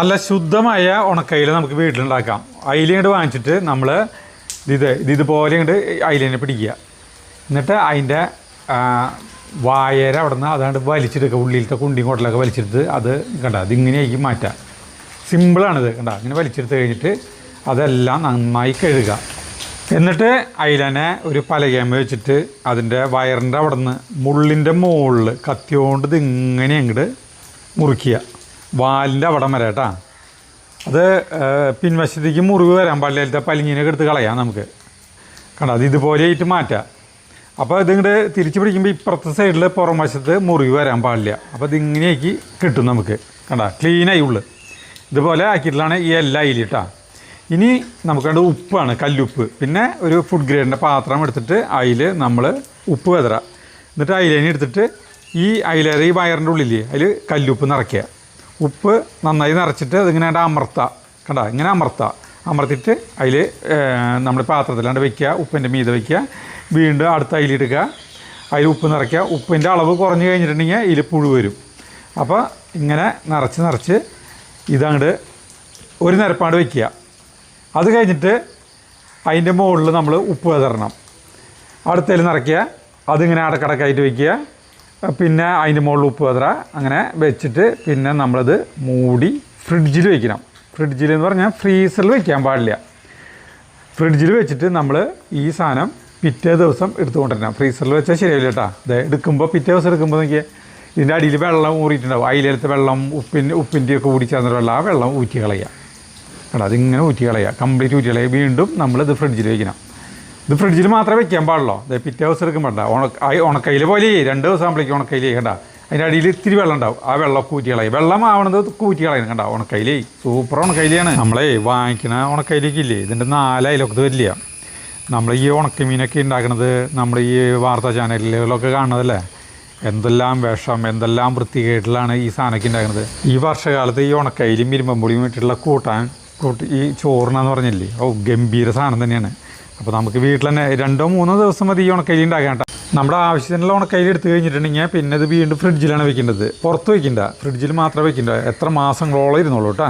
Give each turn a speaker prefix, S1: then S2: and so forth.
S1: നല്ല ശുദ്ധമായ ഉണക്കയില നമുക്ക് വീട്ടിലുണ്ടാക്കാം. അയില ഇങ്ങോട്ട് വാങ്ങിച്ചിട്ട് നമ്മൾ ഇത് ഇത് ഇതുപോലെ ഇങ്ങോട്ട് അയിലിനെ പിടിക്കുക. എന്നിട്ട് അതിന്റെ വായര അവിടെ നിന്ന് അതാണ്ട് വലിച്ചെടുക്കുക. ഉള്ളിലത്തെ കുണ്ടിയും കോട്ടലൊക്കെ വലിച്ചെടുത്ത് അത് കണ്ട ഇതിങ്ങനെയാക്കി മാറ്റാം സിമ്പിളാണിത് കണ്ട ഇങ്ങനെ വലിച്ചെടുത്ത് കഴിഞ്ഞിട്ട് അതെല്ലാം നന്നായി കഴുകുക. എന്നിട്ട് അയിലനെ ഒരു പലകേമ വെച്ചിട്ട് അതിന്റെ വയറിന്റെ അവിടെ നിന്ന് മുള്ളിന്റെ മുകളിൽ കത്തിയോണ്ട് ഇങ്ങനെ അങ്ങോട്ട് മുറിക്കുക. വാലിന്റെ അവിടം വരെ കേട്ടാ അത് പിൻവശത്തേക്ക് മുറിവ് വരാൻ പാടില്ലാത്ത പലിങ്ങിനൊക്കെ എടുത്ത് കളയാം നമുക്ക്. കണ്ടോ അത് ഇതുപോലെ ആയിട്ട് മാറ്റാം. അപ്പോൾ ഇതിങ്ങോട്ട് തിരിച്ച് പിടിക്കുമ്പോൾ ഇപ്പുറത്തെ സൈഡിൽ പുറം വശത്ത് മുറിവ് വരാൻ പാടില്ല. അപ്പോൾ ഇതിങ്ങനെയാക്കി കിട്ടും നമുക്ക്. കണ്ടോ ക്ലീനായി ഉള്ളു. ഇതുപോലെ ആക്കിയിട്ടുള്ളതാണ് ഈ എല്ലാ അയിലിട്ടാ ഇനി നമുക്ക് നമുക്കത് ഉപ്പാണ് കല്ലുപ്പ്. പിന്നെ ഒരു ഫുഡ് ഗ്രേഡിന്റെ പാത്രം എടുത്തിട്ട് അതിൽ നമ്മൾ ഉപ്പ് വെതറ. എന്നിട്ട് അയിലേനെ എടുത്തിട്ട് ഈ അയിലേറെ ഈ വയറിന്റെ ഉള്ളിൽ അതിൽ കല്ലുപ്പ് നിറയ്ക്കുക. ഉപ്പ് നന്നായി നിറച്ചിട്ട് അതിങ്ങനെ അമർത്താം. കണ്ട? ഇങ്ങനെ അമർത്തുക അമർത്തിയിട്ട് അതിൽ നമ്മൾ പാത്രത്തിലാണ്ട് വെക്കുക ഉപ്പിന്റെ മീതെ വെക്കുക വീണ്ടും അടുത്ത അതിലിടുക അതിൽ ഉപ്പ് നിറയ്ക്കുക. ഉപ്പിന്റെ അളവ് കുറഞ്ഞു കഴിഞ്ഞിട്ടുണ്ടെങ്കിൽ ഇതിൽ പുഴു വരും. അപ്പോൾ ഇങ്ങനെ നിറച്ച് നിറച്ച് ഇതങ്ങട് ഒരു നിരപ്പാണ്ട് വെക്കുക അത് കഴിഞ്ഞിട്ട് അതിന്റെ മുകളിൽ നമ്മൾ ഉപ്പ് വിതറണം. അടുത്തതിൽ നിറയ്ക്കുക. അതിങ്ങനെ അടക്കടക്കായിട്ട് വെക്കുക പിന്നെ അതിന്റെ മുകളിൽ ഉപ്പ് പത്ര അങ്ങനെ വെച്ചിട്ട് പിന്നെ നമ്മളത് മൂടി ഫ്രിഡ്ജിൽ വെക്കണം. ഫ്രിഡ്ജിൽ എന്ന് പറഞ്ഞാൽ ഫ്രീസറിൽ വെക്കാൻ പാടില്ല. ഫ്രിഡ്ജിൽ വെച്ചിട്ട് നമ്മൾ ഈ സാധനം പിറ്റേ ദിവസം എടുത്തുകൊണ്ടിരണം ഫ്രീസറിൽ വെച്ചാൽ ശരിയല്ല കേട്ടോ. ഇത് എടുക്കുമ്പോൾ പിറ്റേ ദിവസം എടുക്കുമ്പോൾ നോക്കിയാൽ ഇതിന്റെ അടിയിൽ വെള്ളം ഊറിയിട്ടുണ്ടാവും അതിലെടുത്ത് വെള്ളം ഉപ്പിന്റെ ഉപ്പിന്റെ ഒക്കെ കൂടി ചേർന്ന വെള്ളം ആ വെള്ളം ഊറ്റി കളയുക കേട്ടോ അതിങ്ങനെ ഊറ്റി കളയുക കംപ്ലീറ്റ് ഊറ്റി കളയുക വീണ്ടും നമ്മളിത് ഫ്രിഡ്ജിൽ വെക്കണം. ഇത് ഫ്രിഡ്ജിൽ മാത്രമേ വെക്കാൻ പാടുള്ളൂ. ഇത് പിറ്റേ ദിവസം എടുക്കാൻ പാടില്ല ഉണ ഉണക്കയിൽ പോലെ രണ്ട് ദിവസം ആകുമ്പോഴേക്കും ഉണക്കയിൽ കണ്ട അതിന്റെ അടിയിൽ ഇത്തിരി വെള്ളം ഉണ്ടാവും. ആ വെള്ളം കൂറ്റി കളയും. വെള്ളം ആവണത് കൂറ്റി കളയണം കണ്ട ഉണക്കയിൽ സൂപ്പർ ഉണക്കയിലാണ്. നമ്മളെ വാങ്ങിക്കണ ഉണക്കയിലേക്ക് ഇല്ലേ ഇതിന്റെ നാല് വരില്ല. നമ്മൾ ഈ ഉണക്കമീനൊക്കെ ഉണ്ടാക്കുന്നത് നമ്മൾ ഈ വാർത്താ ചാനലുകളിലൊക്കെ കാണുന്നതല്ലേ? എന്തെല്ലാം വിഷം എന്തെല്ലാം വൃത്തികേട്ടിലാണ് ഈ സാധനമൊക്കെ ഉണ്ടാക്കുന്നത് ഈ വർഷകാലത്ത് ഈ ഉണക്കയിലും ഇരുമ്പമ്പൊടിയും ഇട്ടിട്ടുള്ള കൂട്ടാൻ കൂട്ടി ഈ ചോറിനാന്ന് പറഞ്ഞില്ലേ? ഓ ഗംഭീര സാധനം തന്നെയാണ്. അപ്പോൾ നമുക്ക് വീട്ടിൽ തന്നെ രണ്ടോ മൂന്നോ ദിവസം മതി ഈ ഉണക്കയിലി ഉണ്ടാക്കാൻ നമ്മുടെ ആവശ്യത്തിനുള്ള ഉണക്കയിലി എടുത്തു കഴിഞ്ഞിട്ടുണ്ടെങ്കിൽ പിന്നെ ഇത് വീണ്ടും ഫ്രിഡ്ജിലാണ് വെക്കേണ്ടത്. പുറത്ത് വെക്കണ്ട. ഫ്രിഡ്ജിൽ മാത്രമേ വെക്കണ്ട. എത്ര മാസങ്ങളോളം ഇരുന്നുള്ളൂ കേട്ടോ.